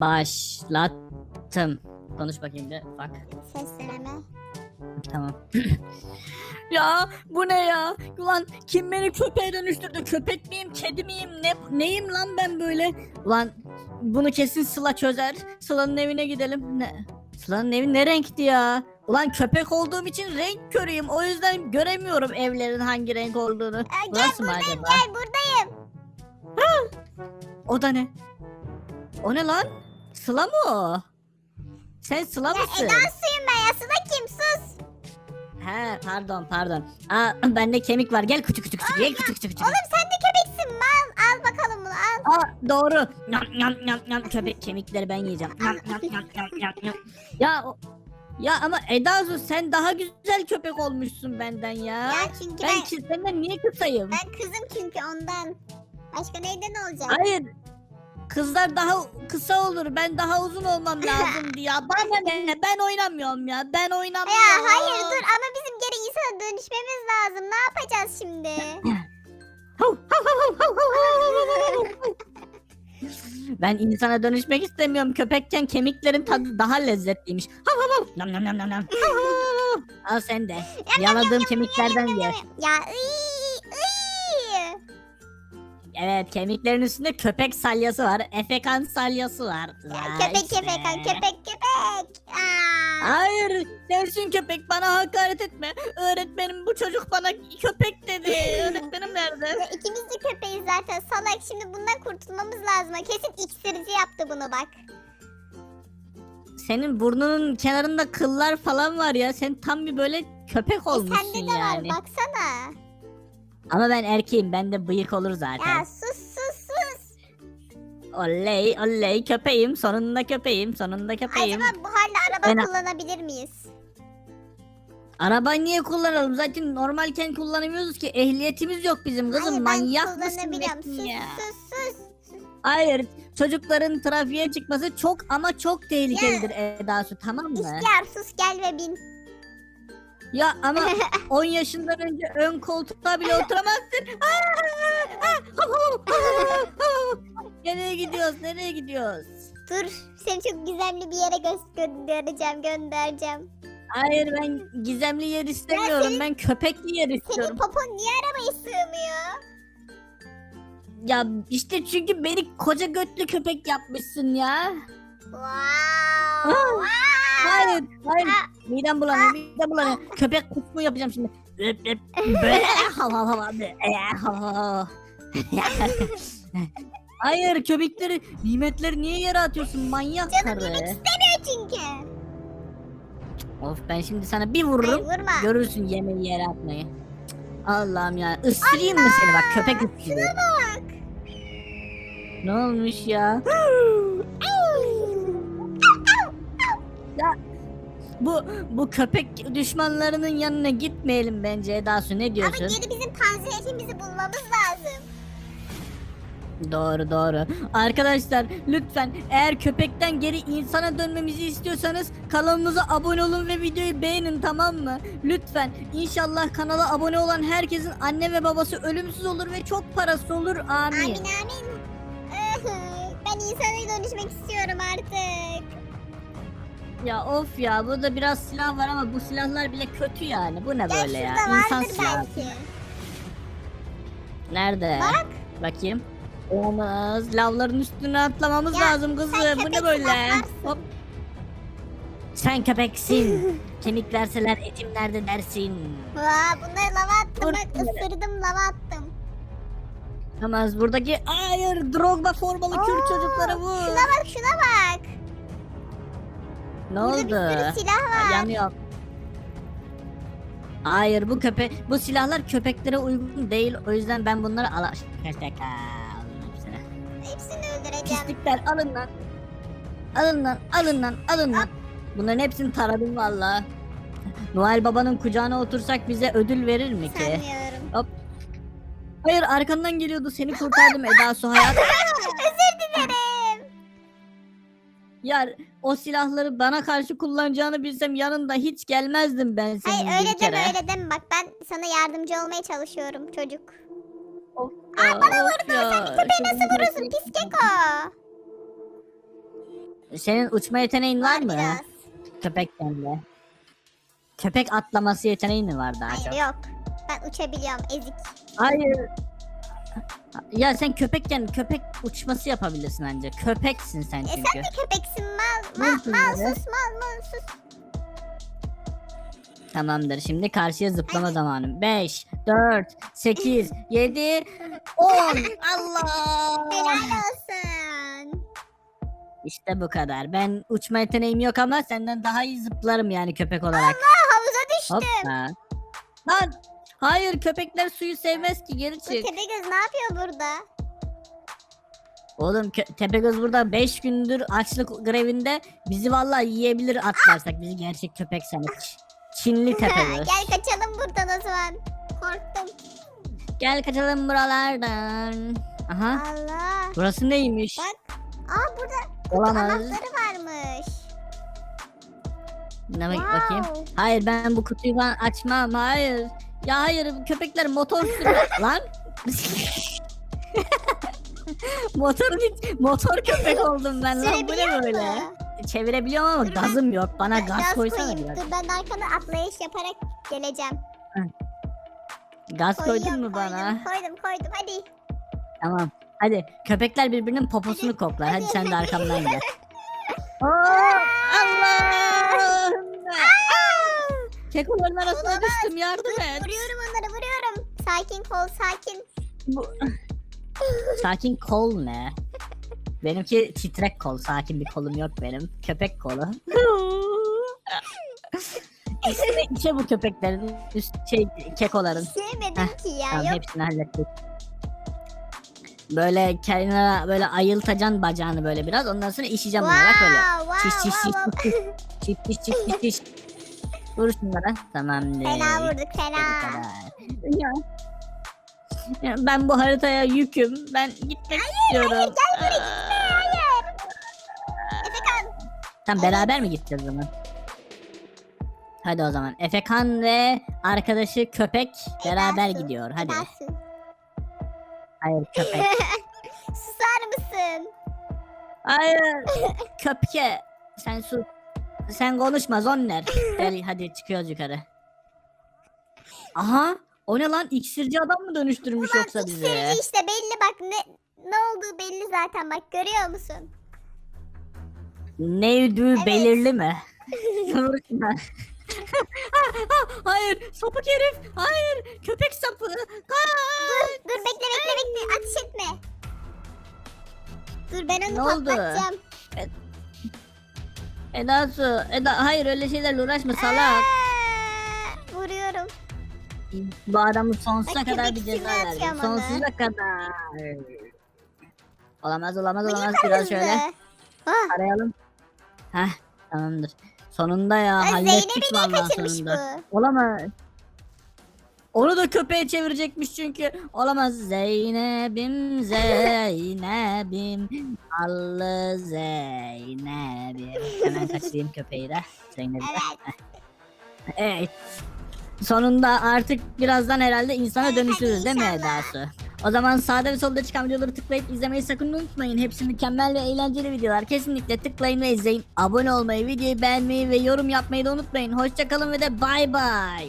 Başlattım. Konuş bakayım bir bak. Sesleneme. Tamam. ya bu ne ya? Ulan kim beni köpeğe dönüştürdü? Köpek miyim, kedi miyim? Ne neyim lan ben böyle? Ulan bunu kesin Sıla çözer. Sıla'nın evine gidelim. Ne? Sıla'nın evi ne renkti ya? Ulan köpek olduğum için renk körüyüm. O yüzden göremiyorum evlerin hangi renk olduğunu. Aa, gel Burası buradayım acaba? gel buradayım. O da ne? O ne lan? Sıla mı o? Sen Sıla Ya mısın? Eda suyum ben ya Sıla kim sus. He pardon pardon. Aa bende kemik var. Gel küçük küçük küçük. Gel küçük küçük küçük. Oğlum sen de köpeksin mi? Al, al bakalım bunu al. Aa doğru. Yam yam yam yam köpek kemikleri ben yiyeceğim. Yam yam yam yam yam yam. Ya o- ya ama Edazu sen daha güzel köpek olmuşsun benden ya. Ya çünkü ben ben, ki- senden niye kısayım? ben kızım çünkü ondan. Başka neyden olacak? Hayır. Kızlar daha kısa olur. Ben daha uzun olmam lazım ya. Bana ne? Ben oynamıyorum ya. Ben oynamıyorum. Ya hayır dur ama bizim geri insana dönüşmemiz lazım. Ne yapacağız şimdi? Ben insana dönüşmek istemiyorum. Köpekken kemiklerin tadı daha lezzetliymiş. Hav hav hav. Nam nam nam nam nam. Hav hav hav. Al sen de. Yaladığım kemiklerden ye. ya ıy. Evet kemiklerin üstünde köpek salyası var. Efekan salyası var. Ya, köpek işte. köpek köpek köpek. Aa. Hayır sensin köpek bana hakaret etme. Öğretmenim bu çocuk bana köpek dedi. Öğretmenim nerede? Ya ikimiz de köpeğiz zaten salak. Şimdi bundan kurtulmamız lazım. Kesin iksirci yaptı bunu bak. Senin burnunun kenarında kıllar falan var ya. Sen tam bir böyle köpek E olmuşsun sende de yani. var baksana. Ama ben erkeğim. Bende bıyık olur zaten. Ya sus sus sus. Oley oley köpeğim. Sonunda köpeğim. Sonunda köpeğim. Acaba buharlı araba Ben- kullanabilir miyiz? Arabayı niye kullanalım? Zaten normalken kullanamıyoruz ki. Ehliyetimiz yok bizim kızım. Hayır, ben Manyak mısın kullanabiliyorum. nesin Sus ya? sus sus. Hayır. Çocukların trafiğe çıkması çok ama çok tehlikelidir Eda'su tamam mı? İhtiyar sus gel ve bin. Ya ama 10 yaşından önce ön koltukta bile oturamazsın. nereye gidiyoruz? Nereye gidiyoruz? Dur seni çok gizemli bir yere gö- göndereceğim göndereceğim. Hayır ben gizemli yer istemiyorum. senin- Ben köpekli yer Senin istiyorum. popon niye arabaya sığmıyor? Ya işte çünkü beni koca götlü köpek yapmışsın ya. Wow. Ah, wow. Hayır, hayır. Aa. Midem bulanıyor, midem bulanıyor. Köpek kusmu yapacağım şimdi. Öp, öp, Böyle hav hav hav. Hayır köpekleri, nimetleri niye yere atıyorsun manyak Canım karı? yemek istemiyor çünkü. Of ben şimdi sana bir Hayır vururum. vurma. Görürsün yemeği yere atmayı. Cık, Allah'ım ya. Isırayım mı seni bak köpek ısırıyor. Bak. Ne olmuş ya? Bu bu köpek düşmanlarının yanına gitmeyelim bence Edasu ne Ama diyorsun? geri bizim panzehirimizi bulmamız lazım. Doğru doğru. Arkadaşlar lütfen eğer köpekten geri insana dönmemizi istiyorsanız kanalımıza abone olun ve videoyu beğenin tamam mı? Lütfen. İnşallah kanala abone olan herkesin anne ve babası ölümsüz olur ve çok parası olur. Amin. Amin amin. ben insana dönüşmek istiyorum artık. Ya of ya burada biraz silah var ama bu silahlar bile kötü yani. Bu ne böyle ya? şurada İnsan vardır silahı. belki. Nerede? Bak. Bakayım. Olmaz. Lavların üstüne atlamamız Ya, lazım kızım. Bu ne köpeksin, böyle? atlarsın. Hop. Sen köpeksin. Kemik verseler etim nerede dersin. Vaa bunları lava attım Dur, bak ısırdım lava attım. Tamam buradaki hayır Drogba formalı Kürt Oo, çocuklara bu. Şuna bak şuna bak. Ne Burada oldu? bir sürü silah var. Yanıyor. Hayır bu köpe bu silahlar köpeklere uygun değil. O yüzden ben bunları ala Hashtag, alın hepsini. Hepsini öldüreceğim. Pislikler alın lan. Alın lan alın lan alın lan. Bunların hepsini taradım valla. Noel babanın kucağına otursak bize ödül verir mi ki? Sanmıyorum. Hayır arkandan geliyordu seni kurtardım Eda Su hayat. Ya o silahları bana karşı kullanacağını bilsem yanında hiç gelmezdim ben senin Hayır öyle bir kere. deme öyle deme bak ben sana yardımcı olmaya çalışıyorum çocuk. Of Aa, ya, bana of vurdun ya, sen köpeği nasıl vurursun köpek- pis keko. Senin uçma yeteneğin var mı? Biraz. Köpekken de. Köpek atlaması yeteneğin mi var daha çok? Hayır yok. Ben uçabiliyorum ezik. Hayır. Ya sen köpekken köpek uçması yapabilirsin ancak. Köpeksin sen E çünkü. sen de köpeksin mal. Mal, yapıyorsun mal sus mal mal sus. Tamamdır. Şimdi karşıya zıplama zamanı. 5, 4, 8, 7, 10. Allah! Helal olsun. İşte bu kadar. Ben uçma yeteneğim yok ama senden daha iyi zıplarım yani köpek olarak. Allah havuza düştüm. Hoppa. Lan! Hayır köpekler suyu sevmez ki geri Bu çık. Tepegöz ne yapıyor burada? Oğlum kö- Tepegöz burada 5 gündür açlık grevinde bizi vallahi yiyebilir atlarsak bizi gerçek köpek sanıp. Çinli Tepegöz. Gel kaçalım buradan o zaman. Korktum. Gel kaçalım buralardan. Aha Allah. burası neymiş? Bak. Aa burada Olamaz. anahtarı varmış. Ne bak Wow. bakayım. Hayır ben bu kutuyu falan açmam. Hayır. Ya hayır köpekler motor sürüyor. Lan. motor motor köpek oldum ben lan. Bu Sürebiliyor ne böyle? mu? Çevirebiliyorum ama Dur ben- gazım yok. Bana gaz koysana koyayım. biraz. Dur ben arkana atlayış yaparak geleceğim. Gaz koydun Koyuyorum, mu bana? Koydum koydum koydum hadi. Tamam. Hadi köpekler birbirinin poposunu koklar. Hadi sen de arkamdan gel. Oo, Allah! Kekoların arasına Olamaz. düştüm yardım et. Vuruyorum onları vuruyorum. Sakin kol sakin. Bu... Sakin kol ne? Benimki titrek kol. Sakin bir kolum yok benim. Köpek kolu. İçine, içe bu köpeklerin üst şey kekoların. Sevmedim ki ya. Tamam Yok. hepsini hallettik. Böyle kenara böyle ayıltacaksın bacağını böyle biraz. Ondan sonra işeceğim bunu bak böyle. Wow, Çiş wow, çiş çiş wow, çiş wow. çiş çiş çiş çiş çiş. Vur şunlara. Tamamdır. Fena vurduk fena. Ya. Ya ben bu haritaya yüküm. Ben gitmek istiyorum. Hayır gel buraya gitme hayır. Efekan. Tam beraber mi gideceğiz o zaman? Hadi o zaman. Efekan ve arkadaşı köpek beraber gidiyor. Hadi. Edasın. Hayır köpek. Susar mısın? Hayır. Köpke. Sen sus. Sen konuşma Zonner. Gel hadi çıkıyoruz yukarı. Aha. O ne lan? İksirci adam mı dönüştürmüş yoksa bizi? İksirci işte belli bak ne ne olduğu belli zaten bak görüyor musun? Neydi Evet. belirli mi? Vurma. Hayır sapık herif. Hayır köpek sapı. Kaç. Dur bekle bekle bekle ateş etme. Dur ben onu Ne oldu? patlatacağım. Eda su. Eda hayır öyle şeylerle uğraşma salak. Aa, Vuruyorum. Bu adamı sonsuza Bak, kadar bir ceza onu. Sonsuza kadar. Olamaz olamaz olamaz. kadar Biraz şöyle Ah, arayalım. Heh tamamdır. Sonunda ya lan hallettik vallahi sonunda. bu? Olamaz. Onu da köpeğe çevirecekmiş çünkü. Olamaz Zeynep'im Zeynep'im Allı Zeynep'im. Hemen kaçırayım köpeği de. Zeynep'i de. Evet. Sonunda artık birazdan herhalde insana dönüşürüz değil mi. Eda'sı? O zaman sağda ve solda çıkan videoları tıklayıp izlemeyi sakın unutmayın. Hepsi mükemmel ve eğlenceli videolar. Kesinlikle tıklayın ve izleyin. Abone olmayı, videoyu beğenmeyi ve yorum yapmayı da unutmayın. Hoşçakalın ve de bay bay.